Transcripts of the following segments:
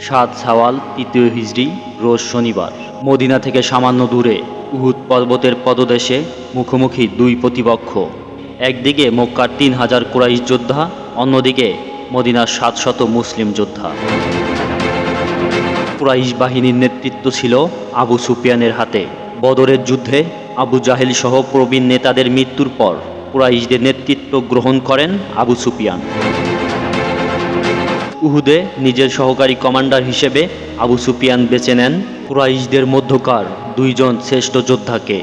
সাত সাওয়াল, তৃতীয় হিজড়ি রোজ শনিবার। মদিনা থেকে সামান্য দূরে, উহুদ পর্বতের পদদেশে মুখোমুখি দুই প্রতিপক্ষ। একদিকে মক্কার তিন হাজার কুরাইশ যোদ্ধা, অন্যদিকে মদিনার সাতশত মুসলিম যোদ্ধা। কুরাইশ বাহিনীর নেতৃত্ব ছিল আবু সুফিয়ানের হাতে। বদরের যুদ্ধে আবু জাহেল সহ প্রবীণ নেতাদের মৃত্যুর পর কুরাইশদের নেতৃত্ব গ্রহণ করেন আবু সুফিয়ান। উহুদে নিজের সহকারী কমান্ডার হিসেবে আবু সুফিয়ান বেছে নেন। কুরাইশদের মধ্যকার দুইজন শ্রেষ্ঠ যোদ্ধাকে।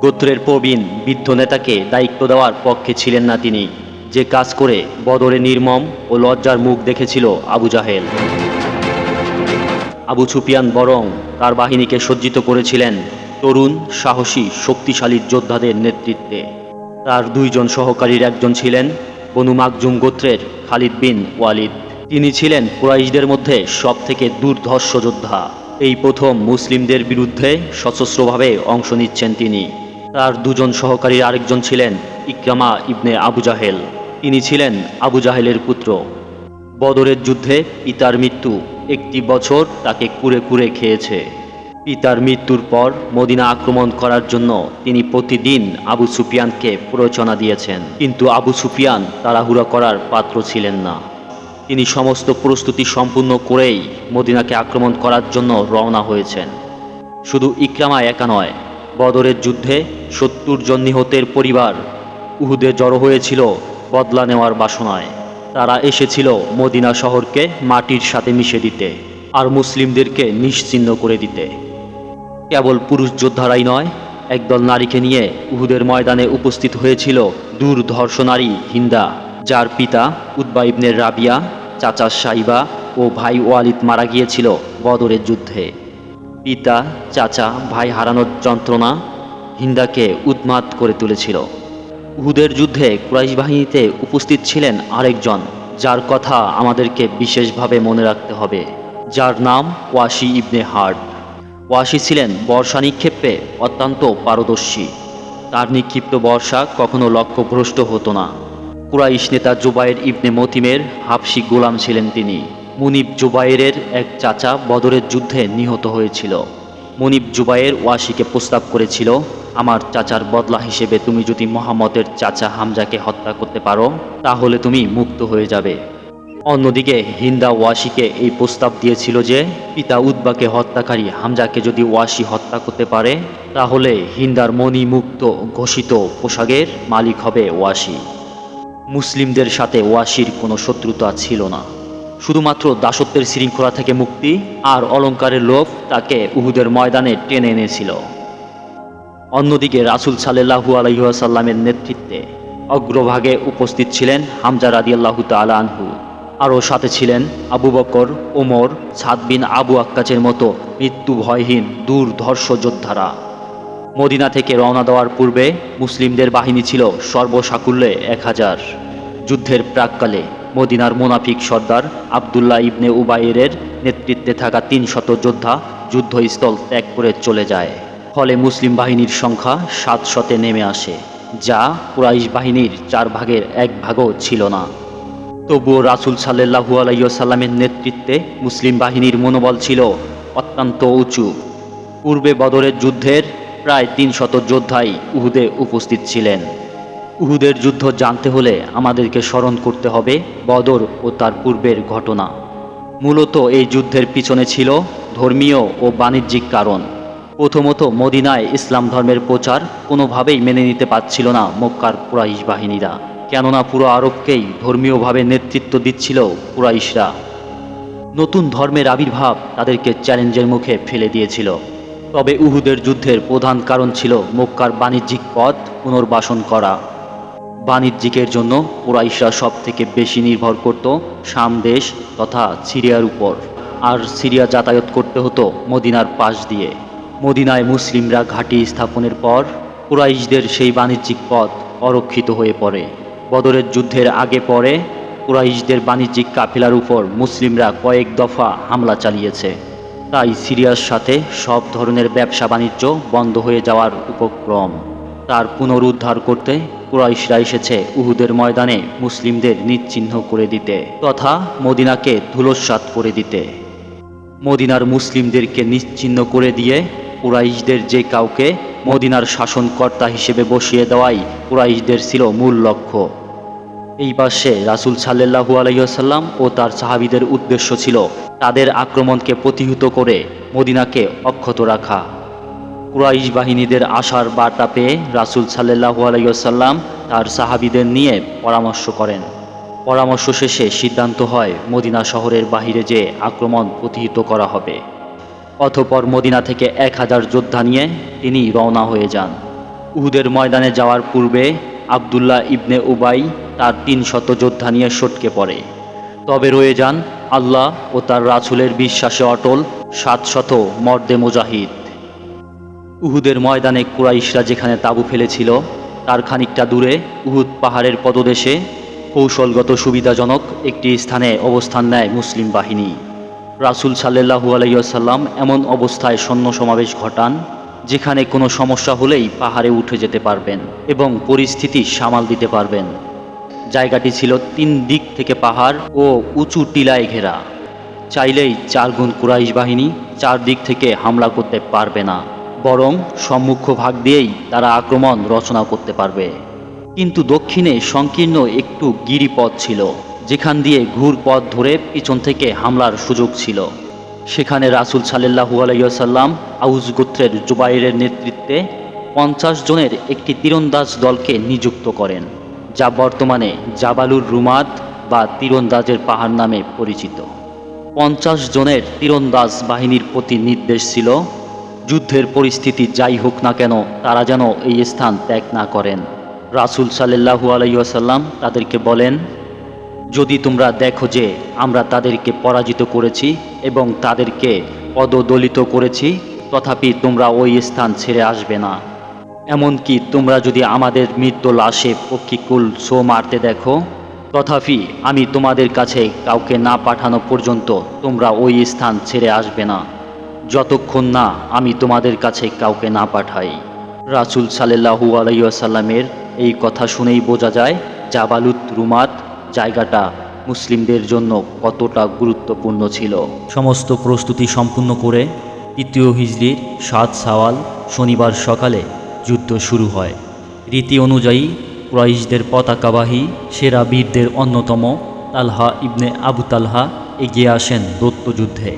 গোত্রের প্রবীণ, বৃদ্ধ নেতাকে দায়িত্ব দেওয়ার পক্ষে ছিলেন না তিনি। যে কাজ করে বদরে নির্মম ও লজ্জার মুখ দেখেছিল আবু জাহেল। আবু সুফিয়ান বরং তার বাহিনীকে সজ্জিত করেছিলেন তরুণ, সাহসী, শক্তিশালী যোদ্ধাদের নেতৃত্বে। তার দুইজন সহকারীর একজন ছিলেন বনু মাকজুম গোত্রের খালিদ বিন ওয়ালিদ। তিনি ছিলেন কুরাইশদের মধ্যে সবথেকে দুর্ধর্ষ যোদ্ধা। এই প্রথম মুসলিমদের বিরুদ্ধে সশস্ত্রভাবে অংশ নিচ্ছেন তিনি। তার দুজন সহকারীর আরেকজন ছিলেন ইকরামা ইবনে আবু জাহেল। তিনি ছিলেন আবু জাহেলের পুত্র। বদরের যুদ্ধে পিতার মৃত্যু একটি বছর তাকে কুরে কুরে খেয়েছে। পিতার মৃত্যুর পর মদিনা আক্রমণ করার জন্য তিনি প্রতিদিন আবু সুফিয়ানকে প্ররোচনা দিয়েছেন। কিন্তু আবু সুফিয়ান তাড়াহুড়া করার পাত্র ছিলেন না। তিনি সমস্ত প্রস্তুতি সম্পূর্ণ করেই মদিনাকে আক্রমণ করার জন্য রওনা হয়েছেন। শুধু ইকরামা একা নয়, বদরের যুদ্ধে সত্তর জন নিহতের পরিবার উহুদে জড়ো হয়েছিল বদলা নেওয়ার বাসনায়। তারা এসেছিল মদিনা শহরকে মাটির সাথে মিশে দিতে আর মুসলিমদেরকে নিশ্চিহ্ন করে দিতে। কেবল পুরুষ যোদ্ধারাই নয়, একদল নারীকে নিয়ে উহুদের ময়দানে উপস্থিত হয়েছিল দুর্ধর্ষ নারী হিন্দা। যার পিতা উদ্বা ইবনের রাবিয়া, চাচা সাইবা ও ভাই ওয়ালিদ মারা গিয়েছিল বদরের যুদ্ধে। পিতা, চাচা, ভাই হারানোর যন্ত্রণা হিন্দাকে উদ্মাত করে তুলেছিল। উহুদের যুদ্ধে কুরাইশ বাহিনীতে উপস্থিত ছিলেন আরেকজন, যার কথা আমাদেরকে বিশেষভাবে মনে রাখতে হবে, যার নাম ওয়াশি ইবনে হার্ড ওয়াশি ছিলেন বর্ষা নিক্ষেপে অত্যন্ত পারদর্শী। তার নিক্ষিপ্ত বর্ষা কখনো লক্ষ্যভ্রষ্ট হতো না। কুরাইশ নেতা জুবাইর ইবনে মতিমের হাফসি গোলাম ছিলেন তিনি। মুনিব জুবাইরের এক চাচা বদরের যুদ্ধে নিহত হয়েছিল। মুনিব জুবাইর ওয়াশিকে প্রস্তাব করেছিল, আমার চাচার বদলা হিসেবে তুমি যদি মোহাম্মদের চাচা হামজাকে হত্যা করতে পারো, তাহলে তুমি মুক্ত হয়ে যাবে। অন্যদিকে হিন্দা ওয়াশিকে এই প্রস্তাব দিয়েছিল যে, পিতা উদ্বাকে হত্যাকারী হামজাকে যদি ওয়াশি হত্যা করতে পারে, তাহলে হিন্দার মণি মুক্ত ঘোষিত পোশাকের মালিক হবে ওয়াশি মুসলিমদের সাথে ওয়াশির কোনো শত্রুতা ছিল না। শুধুমাত্র দাসত্বের শৃঙ্খলা থেকে মুক্তি আর অলঙ্কারের লোভ তাকে উহুদের ময়দানে টেনে এনেছিল। অন্যদিকে রাসুল সাল্লাহু আলহিহাসাল্লামের নেতৃত্বে অগ্রভাগে উপস্থিত ছিলেন হামজা রাদিয়াল্লাহু তালা আনহু। আরও সাথে ছিলেন আবু বকর, ওমর, সাদ বিন আবু আক্কাচের মতো মৃত্যু ভয়হীন দুর্ধর্ষ যোদ্ধারা। মদিনা থেকে রওনা দেওয়ার পূর্বে মুসলিমদের বাহিনী ছিল সর্বসাকুল্যে এক হাজার। যুদ্ধের প্রাককালে মদিনার মোনাফিক সর্দার আবদুল্লাহ ইবনে উবাইরের নেতৃত্বে থাকা তিন শত যোদ্ধা যুদ্ধস্থল ত্যাগ করে চলে যায়। ফলে মুসলিম বাহিনীর সংখ্যা সাত শতে নেমে আসে, যা কুরাইশ বাহিনীর চার ভাগের এক ভাগও ছিল না। তবুও রাসুল সাল্লাহু আলাইসাল্লামের নেতৃত্বে মুসলিম বাহিনীর মনোবল ছিল অত্যন্ত উঁচু। পূর্বে বদরের যুদ্ধের প্রায় তিন শত যোদ্ধাই উহুদে উপস্থিত ছিলেন। উহুদের যুদ্ধ জানতে হলে আমাদেরকে স্মরণ করতে হবে বদর ও তার পূর্বের ঘটনা। মূলত এই যুদ্ধের পিছনে ছিল ধর্মীয় ও বাণিজ্যিক কারণ। প্রথমত মদিনায় ইসলাম ধর্মের প্রচার কোনোভাবেই মেনে নিতে পারছিল না মক্কার কুরাইশ বাহিনীরা। কেননা পুরো আরবকেই ধর্মীয়ভাবে নেতৃত্ব দিচ্ছিল কুরাইশরা। নতুন ধর্মের আবির্ভাব তাদেরকে চ্যালেঞ্জের মুখে ফেলে দিয়েছিল। তবে উহুদের যুদ্ধের প্রধান কারণ ছিল মক্কার বাণিজ্যিক পথ পুনর্বাসন করা। বাণিজ্যিকের জন্য কুরাইশরা সব থেকে বেশি নির্ভর করত শাম দেশ তথা সিরিয়ার উপর। আর সিরিয়া যাতায়াত করতে হতো মদিনার পাশ দিয়ে। মদিনায় মুসলিমরা ঘাঁটি স্থাপনের পর কুরাইশদের সেই বাণিজ্যিক পথ অরক্ষিত হয়ে পড়ে। বদরের যুদ্ধের আগে পরে কুরাইশদের বাণিজ্যিক কাফিলার উপর মুসলিমরা কয়েক দফা হামলা চালিয়েছে। তাই সিরিয়ার সাথে সব ধরনের ব্যবসা বাণিজ্য বন্ধ হয়ে যাওয়ার উপক্রম। তার পুনরুদ্ধার করতে কুরাইশরা এসেছে উহুদের ময়দানে মুসলিমদের নিশ্চিহ্ন করে দিতে তথা মদিনাকে ধুলোস্বাত করে দিতে। মদিনার মুসলিমদেরকে নিশ্চিহ্ন করে দিয়ে কুরাইশদের যে কাউকে মদিনার শাসনকর্তা হিসেবে বসিয়ে দেওয়াই কুরাইশদের ছিল মূল লক্ষ্য। এই পাশে রাসুল সাল্লাহু আলাইসাল্লাম ও তার সাহাবিদের উদ্দেশ্য ছিল তাদের আক্রমণকে প্রতিহত করে মদিনাকে অক্ষত রাখা। কুরাইশ বাহিনীদের আশার বার্তা পেয়ে রাসুল সাল্লাহু আলাইসাল্লাম তার সাহাবিদের নিয়ে পরামর্শ করেন। পরামর্শ শেষে সিদ্ধান্ত হয় মদিনা শহরের বাহিরে যে আক্রমণ প্রতিহিত করা হবে। অথপর মদিনা থেকে এক হাজার যোদ্ধা নিয়ে তিনি রওনা হয়ে যান। উহুদের ময়দানে যাওয়ার পূর্বে আবদুল্লাহ ইবনে উবাই তার তিন শত যোদ্ধা নিয়ে সটকে পড়ে। তবে রয়ে যান আল্লাহ ও তার রাসুলের বিশ্বাসে অটল সাতশত মর্দে মুজাহিদ। উহুদের ময়দানে কুরাইশরা যেখানে তাঁবু ফেলেছিল, তার খানিকটা দূরে উহুদ পাহাড়ের পদদেশে কৌশলগত সুবিধাজনক একটি স্থানে অবস্থান নেয় মুসলিম বাহিনী। রাসুল সাল্লাহু আলাইসাল্লাম এমন অবস্থায় সৈন্য সমাবেশ ঘটান, যেখানে কোনো সমস্যা হলেই পাহাড়ে উঠে যেতে পারবেন এবং পরিস্থিতি সামাল দিতে পারবেন। জায়গাটি ছিল তিন দিক থেকে পাহাড় ও উঁচু টিলায় ঘেরা। চাইলেই চারগুণ কুরাইশ বাহিনী চার দিক থেকে হামলা করতে পারবে না, বরং সম্মুখ ভাগ দিয়েই তারা আক্রমণ রচনা করতে পারবে। কিন্তু দক্ষিণে সংকীর্ণ একটু গিরিপথ ছিল, যেখান দিয়ে ঘুর পথ ধরে পিছন থেকে হামলার সুযোগ ছিল। সেখানে রাসুল সাল্লাহু আলাইসাল্লাম আউজ গোত্রের জুবাইরের নেতৃত্বে পঞ্চাশ জনের একটি তীরন্দাজ দলকে নিযুক্ত করেন। যা বর্তমানে জাবালুর রুমাদ বা তীরন্দাজের পাহাড় নামে পরিচিত। পঞ্চাশ জনের তীরন্দাজ বাহিনীর প্রতি নির্দেশ ছিল, যুদ্ধের পরিস্থিতি যাই হোক না কেন, তারা যেন এই স্থান ত্যাগ না করেন। রাসুল সাল্লাহু আলাইসাল্লাম তাদেরকে বলেন, যদি তোমরা দেখো যে আমরা তাদেরকে পরাজিত করেছি এবং তাদেরকে পদদলিত করেছি, তথাপি তোমরা ওই স্থান ছেড়ে আসবে না। এমনকি তোমরা যদি আমাদের মৃত্যু লাশে পক্ষীকুল শো মারতে দেখো, তথাপি আমি তোমাদের কাছে কাউকে না পাঠানো পর্যন্ত তোমরা ওই স্থান ছেড়ে আসবে না। যতক্ষণ না আমি তোমাদের কাছে কাউকে না পাঠাই। রাসুল সাল্লাহু আলাইসাল্লামের এই কথা শুনেই বোঝা যায় জাবালুত রুমাত জায়গাটা মুসলিমদের জন্য কতটা গুরুত্বপূর্ণ ছিল। সমস্ত প্রস্তুতি সম্পূর্ণ করে তৃতীয় হিজড়ির সাত সাওয়াল শনিবার সকালে যুদ্ধ শুরু হয়। রীতি অনুযায়ী, কুরাইশদের পতাকাবাহী সেরা বীরদের অন্যতম তালহা ইবনে আবু তালহা এগিয়ে আসেন দত্তযুদ্ধে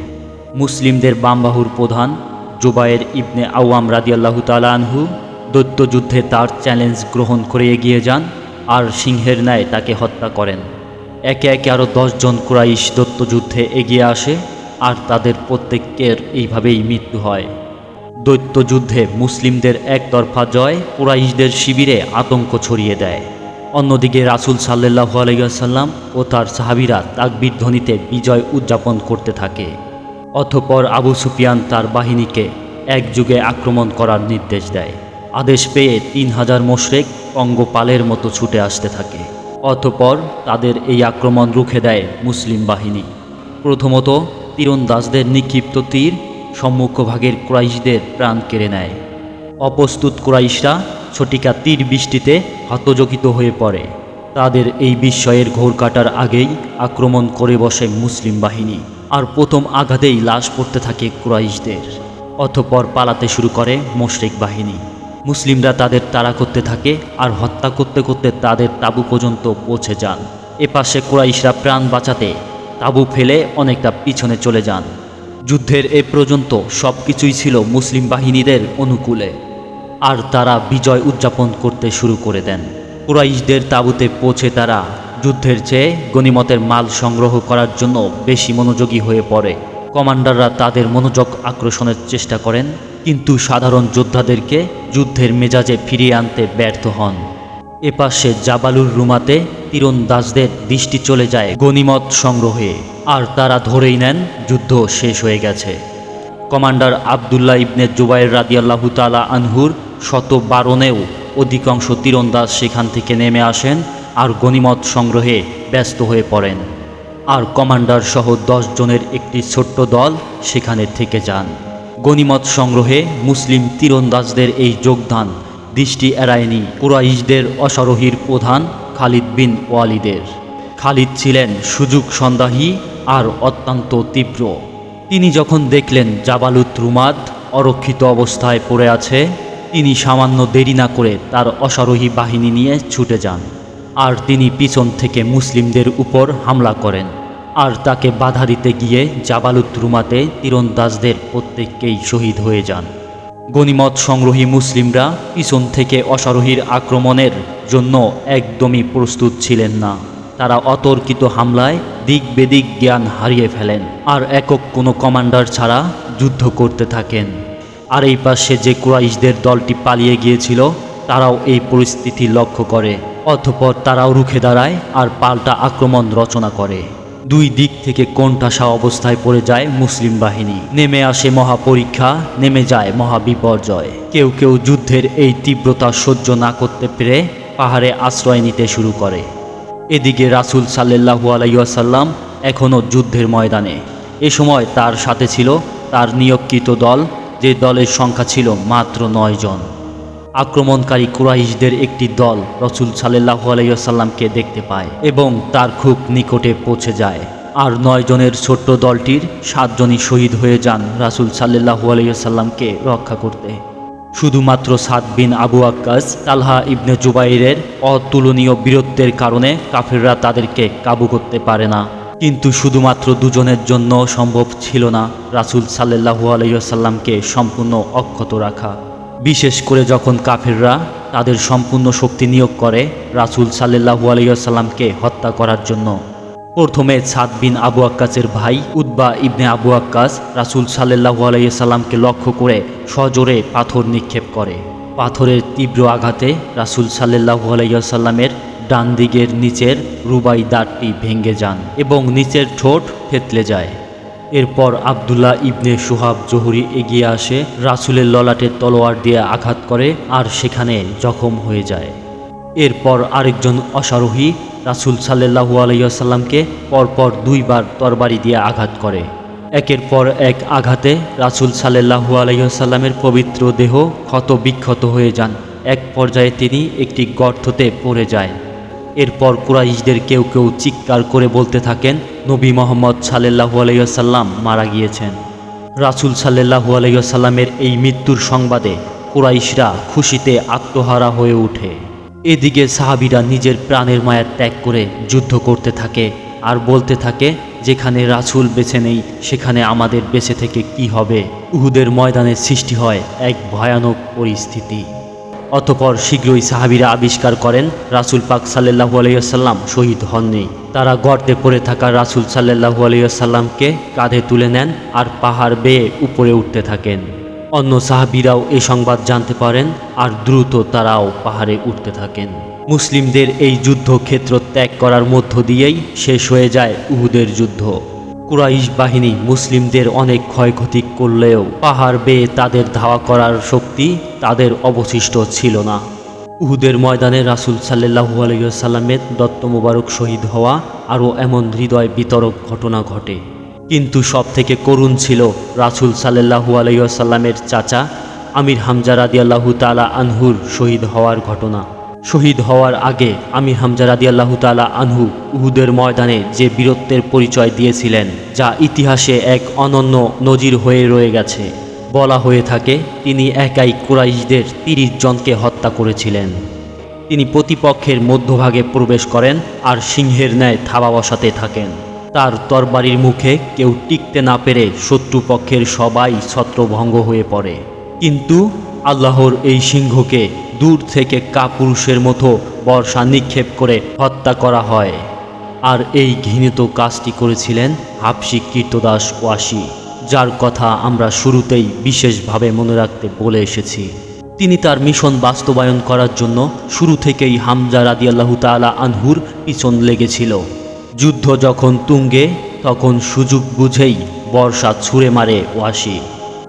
মুসলিমদের বামবাহুর প্রধান জুবায়ের ইবনে আওয়াম রাদিয়াল্লাহু তালা আনহু দৈত্যযুদ্ধে তার চ্যালেঞ্জ গ্রহণ করে এগিয়ে যান আর সিংহের ন্যায় তাকে হত্যা করেন। একে একে আরও দশজন কুরাইশ দৈত্যযুদ্ধে এগিয়ে আসে আর তাদের প্রত্যেকের এইভাবেই মৃত্যু হয়। দৈত্যযুদ্ধে মুসলিমদের একতরফা জয় কুরাইশদের শিবিরে আতঙ্ক ছড়িয়ে দেয়। অন্যদিকে রাসুল সাল্লাহু আলাইসাল্লাম ও তার সাহাবিরা তাকবির ধ্বনিতে বিজয় উদযাপন করতে থাকে। অথপর আবু সুফিয়ান তার বাহিনীকে একযুগে আক্রমণ করার নির্দেশ দেয়। আদেশ পেয়ে তিন হাজার মোশরেক অঙ্গপালের মতো ছুটে আসতে থাকে। অতঃপর তাদের এই আক্রমণ রুখে দেয় মুসলিম বাহিনী। প্রথমত তীরন্দাজদের নিক্ষিপ্ত তীর সম্মুখভাগের কুরাইশদের প্রাণ কেড়ে নেয়। অপ্রস্তুত কুরাইশরা ছটিকা তীর বৃষ্টিতে হতযোগিত হয়ে পড়ে। তাদের এই বিস্ময়ের ঘোর কাটার আগেই আক্রমণ করে বসে মুসলিম বাহিনী, আর প্রথম আঘাতেই লাশ পড়তে থাকে কুরাইশদের। অতঃপর পালাতে শুরু করে মোশরেক বাহিনী। মুসলিমরা তাদের তাড়া করতে থাকে, আর হত্যা করতে করতে তাদের তাবু পর্যন্ত পৌঁছে যান। এপাশে কুরাইশরা প্রাণ বাঁচাতে তাবু ফেলে অনেকটা পিছনে চলে যান। যুদ্ধের এ পর্যন্ত সব কিছুই ছিল মুসলিম বাহিনীদের অনুকূলে। আর তারা বিজয় উদযাপন করতে শুরু করে দেন। কুরাইশদের তাঁবুতে পৌঁছে তারা যুদ্ধের চেয়ে গনিমতের মাল সংগ্রহ করার জন্য বেশি মনোযোগী হয়ে পড়ে। কমান্ডাররা তাদের মনোযোগ আকর্ষণের চেষ্টা করেন, কিন্তু সাধারণ যোদ্ধাদেরকে যুদ্ধের মেজাজে ফিরিয়ে আনতে ব্যর্থ হন। এপাশে জাবালুর রুমাতে তীরন্দাজদের দৃষ্টি চলে যায় গনিমত সংগ্রহে। আর তারা ধরেই নেন, যুদ্ধ শেষ হয়ে গেছে। কমান্ডার আবদুল্লাহ ইবনে জুবাইর রাদিয়াল্লাহু তালা আনহুর শত বারণেও অধিকাংশ তীরন্দাজ সেখান থেকে নেমে আসেন আর গনিমত সংগ্রহে ব্যস্ত হয়ে পড়েন। আর কমান্ডার সহ দশ জনের একটি ছোট্ট দল সেখানে থেকে যান। গনিমত সংগ্রহে মুসলিম তীরন্দাজদের এই যোগদান দৃষ্টি এড়ায়নি কুরাইশদের অসারোহীর প্রধান খালিদ বিন ওয়ালিদের। খালিদ ছিলেন সুযোগ সন্দাহী আর অত্যন্ত তীব্র। তিনি যখন দেখলেন জাবালুত রুমাদ অরক্ষিত অবস্থায় পড়ে আছে, তিনি সামান্য দেরি না করে তার অশ্বারোহী বাহিনী নিয়ে ছুটে যান। আর তিনি পিছন থেকে মুসলিমদের উপর হামলা করেন। আর তাকে বাধা দিতে গিয়ে জাবালুত রুমাতে তীরন্দাজদের প্রত্যেককেই শহীদ হয়ে যান। গনিমত সংগ্রহী মুসলিমরা পিছন থেকে অশ্বারোহীর আক্রমণের জন্য একদমই প্রস্তুত ছিলেন না। তারা অতর্কিত হামলায় দিক বেদিক জ্ঞান হারিয়ে ফেলেন। আর একক কোনো কমান্ডার ছাড়া যুদ্ধ করতে থাকেন। আর এই পাশে যে কুরাইশদের দলটি পালিয়ে গিয়েছিল, তারাও এই পরিস্থিতি লক্ষ্য করে। অথপর তারাও রুখে দাঁড়ায় আর পাল্টা আক্রমণ রচনা করে। দুই দিক থেকে কোণঠাসা অবস্থায় পড়ে যায় মুসলিম বাহিনী। নেমে আসে মহাপরীক্ষা, নেমে যায় মহাবিপর্যয়। কেউ কেউ যুদ্ধের এই তীব্রতা সহ্য না করতে পেরে পাহাড়ে আশ্রয় নিতে শুরু করে। এদিকে রাসুল সাল্লাহু আলাইসাল্লাম এখনও যুদ্ধের ময়দানে। এ সময় তার সাথে ছিল তার নিয়োগকৃত দল, যে দলের সংখ্যা ছিল মাত্র নয় জন। আক্রমণকারী কুরাইশদের একটি দল রসুল সাল্লাহু আলাইসাল্লামকে দেখতে পায় এবং তার খুব নিকটে পৌঁছে যায়। আর নয় জনের ছোট্ট দলটির সাতজনই শহীদ হয়ে যান রাসুল সাল্লাহু আলাইসাল্লামকে রক্ষা করতে। শুধুমাত্র সাদ বিন আবু আক্কাস, তালহা ইবনে জুবাইরের অতুলনীয় বীরত্বের কারণে কাফিররা তাদেরকে কাবু করতে পারে না। কিন্তু শুধুমাত্র দুজনের জন্য সম্ভব ছিল না রাসুল সাল্লাহু আলাইসাল্লামকে সম্পূর্ণ অক্ষত রাখা। বিশেষ করে যখন কাফিররা তাদের সম্পূর্ণ শক্তি নিয়োগ করে, রাসুল সাল্লাহু আলাইসাল্লামকে হত্যা করার জন্য প্রথমে সাদ বিন আবু আক্কাসের ভাই উদ্বা ইবনে আবু আক্কাস রাসুল সাল্লাহু আলাইসাল্লামকে লক্ষ্য করে সজোরে পাথর নিক্ষেপ করে। পাথরের তীব্র আঘাতে রাসুল সাল্লাহু আলাইসাল্লামের ডান দিকের নিচের রুবাই দাঁতটি ভেঙে যান এবং নিচের ঠোঁট থেতলে যায়। এরপর আবদুল্লাহ ইবনে সুহাব জহুরি এগিয়ে আসে, রাসুলের ললাটে তলোয়ার দিয়ে আঘাত করে আর সেখানে জখম হয়ে যায়। এরপর আরেকজন অশ্বারোহী রাসুল সাল্লাহু আলাইসাল্লামকে পরপর দুইবার তরবারি দিয়ে আঘাত করে। একের পর এক আঘাতে রাসুল সাল্লাহু আলাইসাল্লামের পবিত্র দেহ ক্ষত বিক্ষত হয়ে যান। এক পর্যায়ে তিনি একটি গর্ততে পড়ে যায়। এরপর কুরাইশদের কেউ কেউ চিৎকার করে বলতে থাকেন, নবী মোহাম্মদ সাল্লাহু আলাইসাল্লাম মারা গিয়েছেন। রাসুল সাল্লাহু আলাইসাল্লামের এই মৃত্যুর সংবাদে কুরাইশরা খুশিতে আত্মহারা হয়ে ওঠে। এদিকে সাহাবিরা নিজের প্রাণের মায়া ত্যাগ করে যুদ্ধ করতে থাকে আর বলতে থাকে, যেখানে রাসুল বেছে নেই, সেখানে আমাদের বেঁচে থেকে কি হবে? উহুদের ময়দানে সৃষ্টি হয় এক ভয়ানক পরিস্থিতি। অতপর শীঘ্রই সাহাবিরা আবিষ্কার করেন, রাসুল পাক সাল্লাহু আলাইসাল্লাম শহীদ হননি। তারা গর্তে পড়ে থাকা রাসুল সাল্লাহু আলাইসাল্লামকে কাঁধে তুলে নেন আর পাহাড় বেয়ে উপরে উঠতে থাকেন। অন্য সাহাবিরাও এ সংবাদ জানতে পারেন আর দ্রুত তারাও পাহাড়ে উঠতে থাকেন। মুসলিমদের এই যুদ্ধক্ষেত্র ত্যাগ করার মধ্য দিয়েই শেষ হয়ে যায় উহুদের যুদ্ধ। কুরাইশ বাহিনী মুসলিমদের অনেক ক্ষয়ক্ষতি করলেও পাহাড় বেয়ে তাদের ধাওয়া করার শক্তি তাদের অবশিষ্ট ছিল না। উহুদের ময়দানে রাসুল সাল্লাহু আলাইসাল্লামের দত্ত মুবারক শহীদ হওয়া আরও এমন হৃদয় বিতরক ঘটনা ঘটে। কিন্তু সব থেকে করুণ ছিল রাসুল সাল্লাহু আলাইসাল্লামের চাচা আমির হামজা রাদিয়াল্লাহু তালা আনহুর শহীদ হওয়ার ঘটনা। শহীদ হওয়ার আগে আমির হামজা রাদিয়াল্লাহু তালা আনহু উহুদের ময়দানে যে বীরত্বের পরিচয় দিয়েছিলেন, যা ইতিহাসে এক অনন্য নজির হয়ে রয়ে গেছে। বলা হয়ে থাকে, তিনি একাই কুরাইশদের তিরিশ জনকে হত্যা করেছিলেন। তিনি প্রতিপক্ষের মধ্যভাগে প্রবেশ করেন আর সিংহের ন্যায় থাবা বসাতে থাকেন। তার তরবারির মুখে কেউ টিকতে না পেরে শত্রুপক্ষের সবাই ছত্রভঙ্গ হয়ে পড়ে। কিন্তু আল্লাহর এই সিংহকে দূর থেকে কাপুরুষের মতো বর্ষা নিক্ষেপ করে হত্যা করা হয়। আর এই ঘৃণিত কাজটি করেছিলেন হাফসি কীর্তদাস ওয়াসি, যার কথা আমরা শুরুতেই বিশেষভাবে মনে রাখতে বলে এসেছি। তিনি তার মিশন বাস্তবায়ন করার জন্য শুরু থেকেই হামজা রাদিয়াল্লাহু তাআলা আনহুর পিছন লেগেছিল। যুদ্ধ যখন তুঙ্গে, তখন সুযোগ বুঝেই বর্ষা ছুঁড়ে মারে ওয়াসি।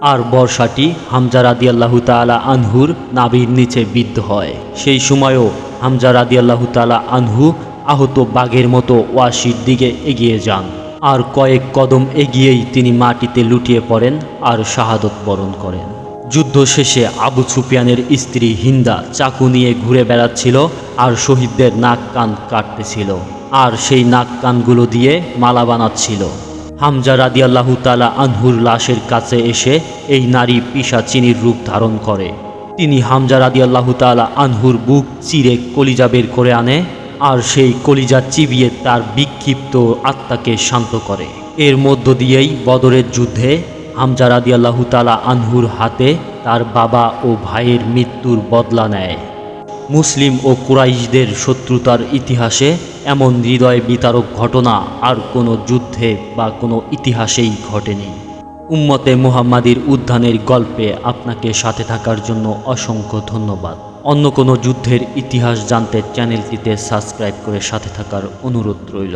আর বর্ষাটি হামজা রাদিয়াল্লাহু তাআলা আনহুর নাবির নিচে বিদ্ধ হয়। সেই সময়ও হামজা রাদিয়াল্লাহু তাআলা আনহু আহত বাঘের মতো ওয়াসির দিকে এগিয়ে যান। আর কয়েক কদম এগিয়েই তিনি মাটিতে লুটিয়ে পড়েন আর শাহাদত বরণ করেন। যুদ্ধ শেষে আবু সুপিয়ানের স্ত্রী হিন্দা চাকু নিয়ে ঘুরে বেড়াচ্ছিল আর শহীদদের নাক কান কাটতেছিল। আর সেই নাক কানগুলো দিয়ে মালা বানাচ্ছিল। হামজা রাদিয়াল্লাহু তালা আনহুর লাশের কাছে এসে এই নারী পিসাচিনীর রূপ ধারণ করে। তিনি হামজা রাদিয়াল্লাহু তালা আনহুর বুক চিরে কলিজা বের করে আনে আর সেই কলিজা চিবিয়ে তার বিক্ষিপ্ত আত্মাকে শান্ত করে। এর মধ্য দিয়েই বদরের যুদ্ধে হামজা রাদিয়াল্লাহু তালা আনহুর হাতে তার বাবা ও ভাইয়ের মৃত্যুর বদলা নেয়। মুসলিম ও কুরাইশদের শত্রুতার ইতিহাসে এমন হৃদয় বিতারক ঘটনা আর কোনো যুদ্ধে বা কোনো ইতিহাসেই ঘটেনি। উম্মতে মুহাম্মাদির উদ্যানের গল্পে আপনাকে সাথে থাকার জন্য অসংখ্য ধন্যবাদ। অন্য কোনো যুদ্ধের ইতিহাস জানতে চ্যানেলটিতে সাবস্ক্রাইব করে সাথে থাকার অনুরোধ রইল।